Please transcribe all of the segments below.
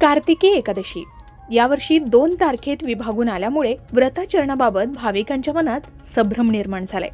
कार्तिकी एकादशी. यावर्षी दोन तारखेत विभागून आल्यामुळे व्रताचरणाबाबत भाविकांच्या मनात संभ्रम निर्माण झालाय.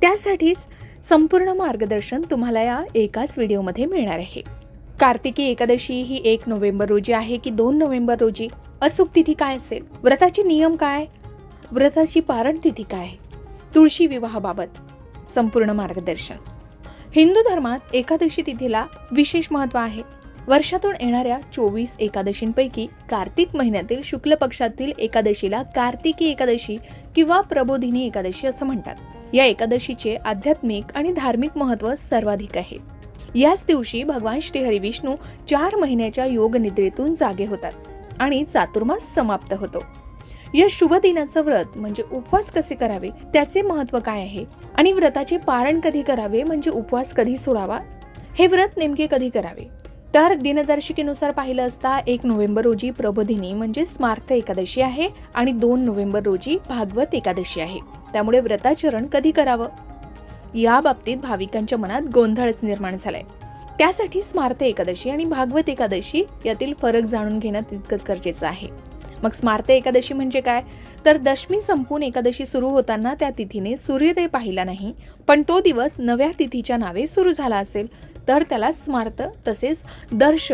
त्यासाठीच संपूर्ण मार्गदर्शन तुम्हाला या एकाच व्हिडिओमध्ये मिळणार आहे. कार्तिकी एकादशी ही एक नोव्हेंबर रोजी आहे की दोन नोव्हेंबर रोजी? अचूक तिथी काय असेल? व्रताचे नियम काय? व्रताची पारण तिथी काय? तुळशी विवाहाबाबत संपूर्ण मार्गदर्शन. हिंदू धर्मात एकादशी तिथीला विशेष महत्त्व आहे. वर्षातून येणाऱ्या चोवीस एकादशींपैकी कार्तिक महिन्यातील शुक्ल पक्षातील एकादशीला कार्तिकी एकादशी किंवा प्रबोधिनी एकादशी असं म्हणतात. या एकादशीचे आध्यात्मिक आणि धार्मिक महत्त्व सर्वाधिक आहे. याच दिवशी भगवान श्रीहरी विष्णू चार महिन्याच्या योग निद्रेतून जागे होतात आणि चातुर्मास समाप्त होतो. या शुभ दिनाचं व्रत म्हणजे उपवास कसे करावे त्याचे महत्त्व काय आहे आणि व्रताचे पारण कधी करावे म्हणजे उपवास कधी सोडावा हे व्रत नेमके कधी करावे? तर दिनदर्शिकेनुसार पाहिलं असता एक नोव्हेंबर रोजी प्रबोधिनी म्हणजे स्मार्थ एकादशी आहे आणि दोन नोव्हेंबर रोजी भागवत एकादशी आहे. त्यामुळे व्रताचरण कधी करावं? या बाबतीत भाविकांच्या मनात गोंधळच निर्माण झालाय. त्यासाठी स्मार्थ एकादशी आणि भागवत एकादशी यातील फरक जाणून घेणं तितकंच गरजेचं आहे. मग स्मार्थ एकादशी म्हणजे काय? तर दशमी संपून एकादशी सुरू होताना त्या तिथीने सूर्योदय पाहिला नाही पण तो दिवस नव्या तिथीच्या नावे सुरू झाला असेल. तर त्याला स्मार्त तसेच दर्श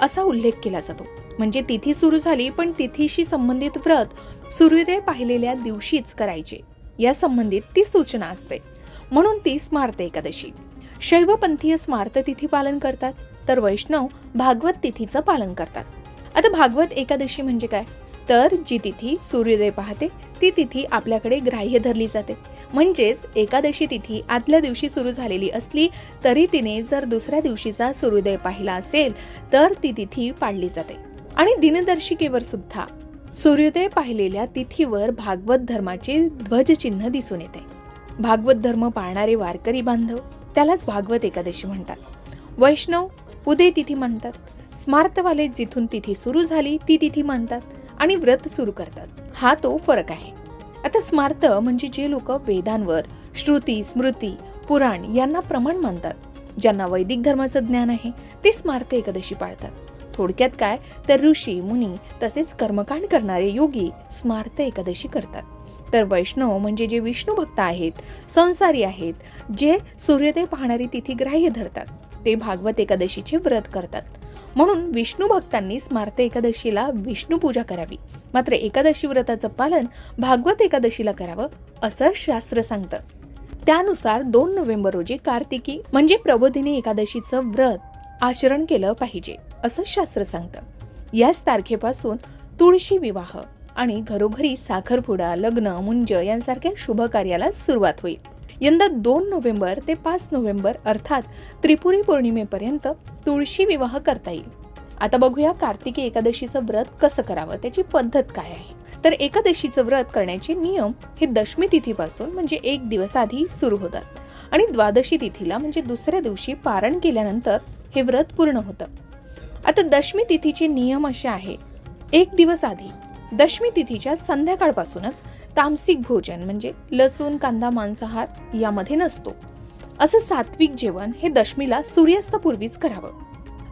असा उल्लेख केला जातो. म्हणजे तिथी सुरू झाली पण तिथीशी संबंधित व्रत सूर्योदय पाहिलेल्या दिवशीच करायचे. या संबंधित ती सूचना असते. म्हणून ती स्मार्त एकादशी. शैवपंथीय स्मार्त तिथी पालन करतात तर वैष्णव भागवत तिथीचं पालन करतात. आता भागवत एकादशी म्हणजे काय? तर जी तिथी सूर्योदय पाहते ती तिथी आपल्याकडे ग्राह्य धरली जाते. म्हणजेच एकादशी तिथी आदल्या दिवशी सुरू झालेली असली तरी तिने जर दुसऱ्या दिवशीचा सूर्योदय पाहिला असेल तर ती तिथी पाळली जाते. आणि दिनदर्शिकेवर सुद्धा. सूर्योदय पाहिलेल्या तिथीवर भागवत धर्माचे ध्वजचिन्ह दिसून येते. भागवत धर्म पाळणारे वारकरी बांधव त्यालाच भागवत एकादशी म्हणतात. वैष्णव उदय तिथी म्हणतात. स्मार्तवाले जिथून तिथी सुरू झाली ती तिथी मानतात आणि व्रत सुरू करतात. हा तो फरक आहे. आता स्मार्त म्हणजे जे लोक वेदांवर श्रुती स्मृती पुराण यांना प्रमाण मानतात. ज्यांना वैदिक धर्माचं ज्ञान आहे ते स्मार्त एकादशी पाळतात. थोडक्यात काय? तर ऋषी मुनी तसेच कर्मकांड करणारे योगी स्मार्त एकादशी करतात. तर वैष्णव म्हणजे जे विष्णू भक्त आहेत संसारी आहेत जे सूर्योदय पाहणारी तिथी ग्राह्य धरतात. ते भागवत एकादशीचे व्रत करतात. म्हणून विष्णू भक्तांनी स्मार्त एकादशीला विष्णू पूजा करावी. मात्र एकादशी व्रताचं पालन भागवत एकादशीला करावं असं शास्त्र सांगतं. त्यानुसार दोन नोव्हेंबर रोजी कार्तिकी म्हणजे प्रबोधिनी एकादशीचं व्रत आचरण केलं पाहिजे असं शास्त्र सांगतं. याच तारखेपासून तुळशी विवाह आणि घरोघरी साखरपुडा लग्न मुंज यांसारख्या शुभ कार्याला सुरुवात होईल. यंदा दोन नोव्हेंबर ते पाच नोव्हेंबर अर्थात त्रिपुरी पौर्णिमेपर्यंत तुळशी विवाह करता येईल. आता बघूया कार्तिकी एकादशीचं व्रत कसं करावं त्याची पद्धत काय आहे. तर एकादशीचं व्रत करण्याचे नियम हे दशमी तिथीपासून म्हणजे एक दिवस आधी सुरू होतात आणि द्वादशी तिथीला म्हणजे दुसऱ्या दिवशी पारण केल्यानंतर हे व्रत पूर्ण होतं. आता दशमी तिथीचे नियम असे आहे एक दिवस आधी दशमी तिथीच्या संध्याकाळपासूनच तामसिक भोजन म्हणजे लसूण कांदा मांसाहार यामध्ये नसतो. असं सात्विक जेवण हे दशमीला सूर्यास्तापूर्वीच करावं.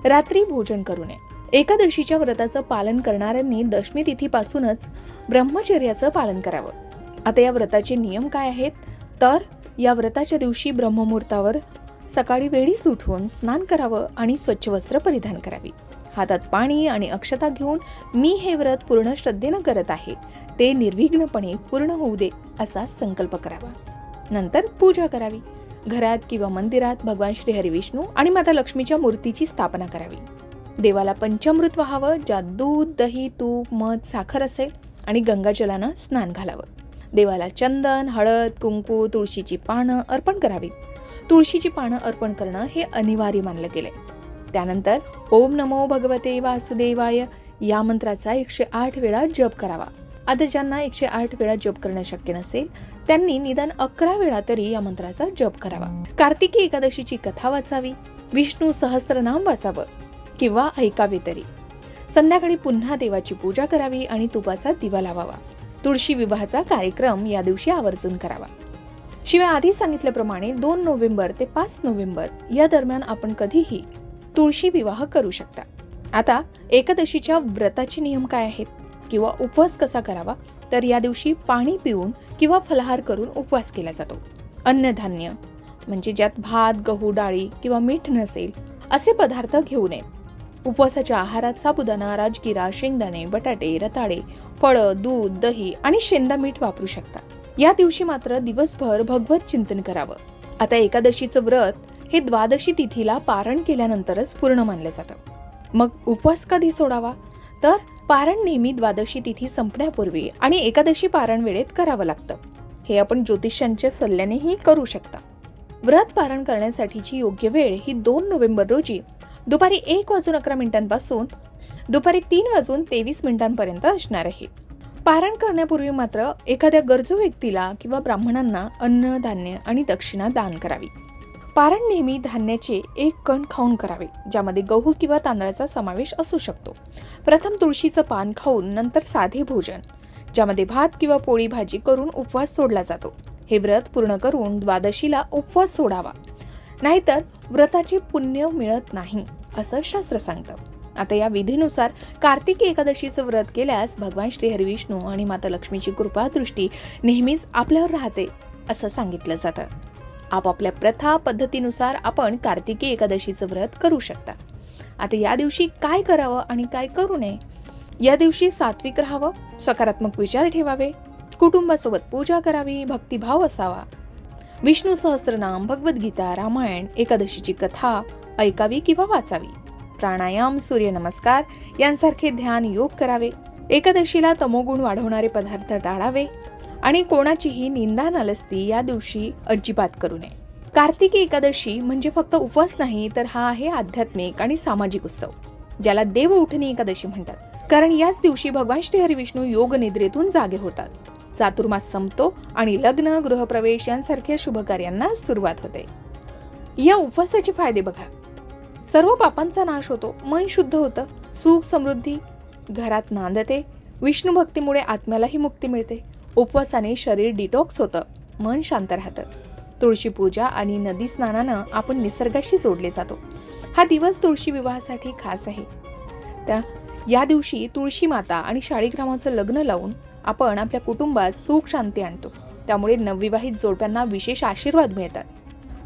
रात्री भोजन करू नये. एकादशीच्या व्रताचं पालन करणाऱ्यांनी दशमी तिथीपासूनच ब्रह्मचर्याचं पालन करावं. आता या व्रताचे नियम काय आहेत? तर या व्रताच्या दिवशी ब्रह्ममुहूर्तावर सकाळी वेळीच उठून स्नान करावं आणि स्वच्छ वस्त्र परिधान करावी. हातात पाणी आणि अक्षता घेऊन मी हे व्रत पूर्ण श्रद्धेनं करत आहे. ते निर्विघ्नपणे पूर्ण होऊ दे असा संकल्प करावा. नंतर पूजा करावी. घरात किंवा मंदिरात भगवान श्री हरिविष्णू आणि माता लक्ष्मीच्या मूर्तीची स्थापना करावी. देवाला पंचामृत व्हावं ज्यात दूध दही तूप मध साखर असेल आणि गंगाजलानं स्नान घालावं. देवाला चंदन हळद कुंकू तुळशीची पानं अर्पण करावीत तुळशीची पानं अर्पण करणं हे अनिवार्य मानलं गेलंय. त्यानंतर ओम नमो भगवते वासुदेवाय. या मंत्राचा एकशे आठ वेळा जप करावा. आता ज्यांना एकशे आठ वेळा जप करणं शक्य नसेल त्यांनी निदान अकरा वेळा तरी या मंत्राचा जप करावा. कार्तिकी एकादशीची कथा वाचावी विष्णू सहस्त्रनाम वाचावं किंवा ऐकावे तरी. संध्याकाळी पुन्हा देवाची पूजा करावी आणि तुपाचा दिवा लावावा. तुळशी विवाहाचा कार्यक्रम या दिवशी आवर्जून करावा. शिवाय आधी सांगितल्याप्रमाणे दोन नोव्हेंबर ते पाच नोव्हेंबर या दरम्यान आपण कधीही तुळशी विवाह करू शकता. आता एकादशीच्या व्रताचे नियम काय आहेत? किंवा उपवास कसा करावा? तर या दिवशी पाणी पिऊन किंवा फलाहार करून उपवास केला जातो. अन्नधान्य म्हणजे ज्यात भात गहू डाळी किंवा मीठ नसेल असे पदार्थ घेऊ नये. उपवासाच्या आहारात साबुदाणा राजगिरा शेंगदाणे बटाटे रताळे फळं दूध दही आणि शेंदा मीठ वापरू शकता. या दिवशी मात्र दिवसभर भगवत चिंतन करावं. आता एकादशीचं व्रत हे द्वादशी तिथीला पारण केल्यानंतरच पूर्ण मानलं जातं. मग उपवास कधी सोडावा? तर पारण नेहमी द्वादशी तिथी संपण्यापूर्वी आणि एकादशी पारण वेळेत करावं लागतं. हे आपण ज्योतिषांच्या सल्ल्यानेही करू शकता. व्रत पारण करण्यासाठीची योग्य वेळ ही दोन नोव्हेंबर रोजी दुपारी एक वाजून अकरा मिनिटांपासून दुपारी तीन वाजून तेवीस मिनिटांपर्यंत असणार आहे. पारण करण्यापूर्वी मात्र एखाद्या गरजू व्यक्तीला किंवा ब्राह्मणांना अन्न धान्य आणि दक्षिणा दान करावी. पारण नेहमी धान्याचे एक कण खाऊन करावे ज्यामध्ये गहू किंवा तांदळाचा समावेश असू शकतो. प्रथम तुळशीचं पान खाऊन नंतर साधे भोजन ज्यामध्ये भात किंवा पोळी भाजी करून उपवास सोडला जातो. हे व्रत पूर्ण करून द्वादशीला उपवास सोडावा. नाहीतर व्रताचे पुण्य मिळत नाही असं शास्त्र सांगतं. आता या विधीनुसार कार्तिकी एकादशीचं व्रत केल्यास भगवान श्री हरिविष्णू आणि माता लक्ष्मीची कृपा दृष्टी नेहमीच आपल्यावर राहते असं सांगितलं जातं. आपापल्या प्रथा पद्धतीनुसार आपण कार्तिकी एकादशीचं व्रत करू शकता. आता या दिवशी काय करावं आणि काय करू नये? या दिवशी सात्विक राहावं सकारात्मक विचार ठेवावे कुटुंबासोबत पूजा करावी भक्तिभाव असावा. विष्णू सहस्त्रनाम भगवद्गीता रामायण एकादशीची कथा ऐकावी किंवा वाचावी. प्राणायाम सूर्यनमस्कार यांसारखे ध्यान योग करावे. एकादशीला तमोगुण वाढवणारे पदार्थ टाळावे. आणि कोणाचीही निंदा नालस्ती या दिवशी अजिबात करू नये. कार्तिकी एकादशी म्हणजे फक्त उपवास नाही तर हा आहे आध्यात्मिक आणि सामाजिक उत्सव ज्याला देव उठणी एकादशी म्हणतात. कारण याच दिवशी भगवान श्रीहरी विष्णू योग निद्रेतून जागे होतात. चातुर्मास संपतो आणि लग्न गृहप्रवेश यांसारख्या शुभ कार्यांना सुरुवात होते. या उपवासाचे फायदे बघा. सर्व पापांचा नाश होतो मन शुद्ध होतं सुख समृद्धी घरात नांदते विष्णू भक्तीमुळे आत्म्यालाही मुक्ती मिळते. उपवासाने शरीर डिटॉक्स होतं मन शांत राहतं. तुळशी पूजा आणि नदी स्नानानं आपण निसर्गाशी जोडले जातो. हा दिवस तुळशी विवाहासाठी खास आहे. त्या या दिवशी तुळशी माता आणि शाळीग्रामाचं लग्न लावून आपण आपल्या कुटुंबात सुख शांती आणतो. त्यामुळे नवविवाहित जोडप्यांना विशेष आशीर्वाद मिळतात.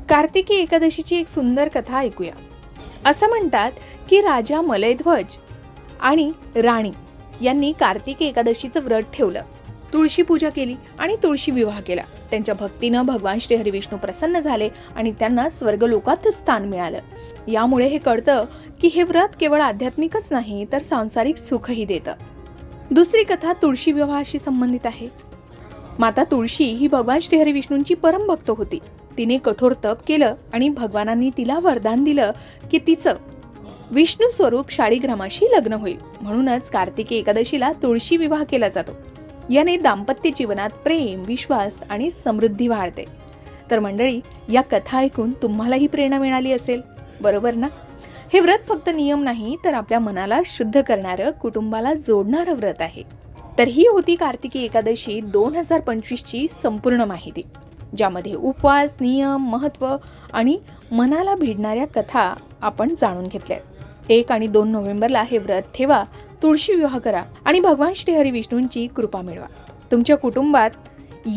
कार्तिकी एकादशीची एक सुंदर कथा ऐकूया. असं म्हणतात की राजा मलयध्वज आणि राणी यांनी कार्तिकी एकादशीचं व्रत ठेवलं. तुळशी पूजा केली आणि तुळशी विवाह केला. त्यांच्या भक्तीनं भगवान श्रीहरी विष्णू प्रसन्न झाले आणि त्यांना स्वर्गलोकात स्थान मिळालं. यामुळे हे कळतं की हे व्रत केवळ आध्यात्मिकच नाही तर सांसारिक सुखही देतं. दुसरी कथा तुळशी विवाहाशी संबंधित आहे. माता तुळशी ही भगवान श्रीहरी विष्णूंची परमभक्त होती. तिने कठोर तप केलं आणि भगवानांनी तिला वरदान दिलं की तिचं विष्णू स्वरूप शाळीग्रामाशी लग्न होईल. म्हणूनच कार्तिकी एकादशीला तुळशी विवाह केला जातो. याने दाम्पत्य जीवनात प्रेम विश्वास आणि समृद्धी वाढते. तर मंडळी या कथा ऐकून तुम्हालाही प्रेरणा मिळाली असेल. बरोबर ना? हे व्रत फक्त नियम नाही तर आपल्या मनाला शुद्ध करणारं कुटुंबाला जोडणारं व्रत आहे. तर ही होती कार्तिकी एकादशी दोन हजार पंचवीसची संपूर्ण माहिती ज्यामध्ये उपवास नियम महत्त्व आणि मनाला भिडणाऱ्या कथा आपण जाणून घेतल्या. एक आणि दोन नोव्हेंबरला हे व्रत ठेवा तुळशी विवाह करा आणि भगवान श्रीहरी विष्णूंची कृपा मिळवा. तुमच्या कुटुंबात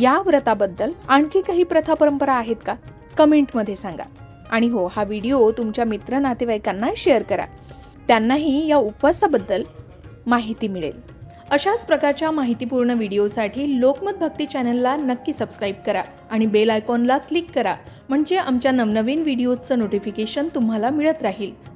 या व्रताबद्दल आणखी काही प्रथा परंपरा आहेत का? कमेंटमध्ये सांगा. आणि हो हा व्हिडिओ तुमच्या मित्र नातेवाईकांना शेअर करा. त्यांनाही या उपवासाबद्दल माहिती मिळेल. अशाच प्रकारच्या माहितीपूर्ण व्हिडिओसाठी लोकमत भक्ती चॅनलला नक्की सबस्क्राईब करा आणि बेल आयकॉनला क्लिक करा म्हणजे आमच्या नवनवीन व्हिडिओचं नोटिफिकेशन तुम्हाला मिळत राहील.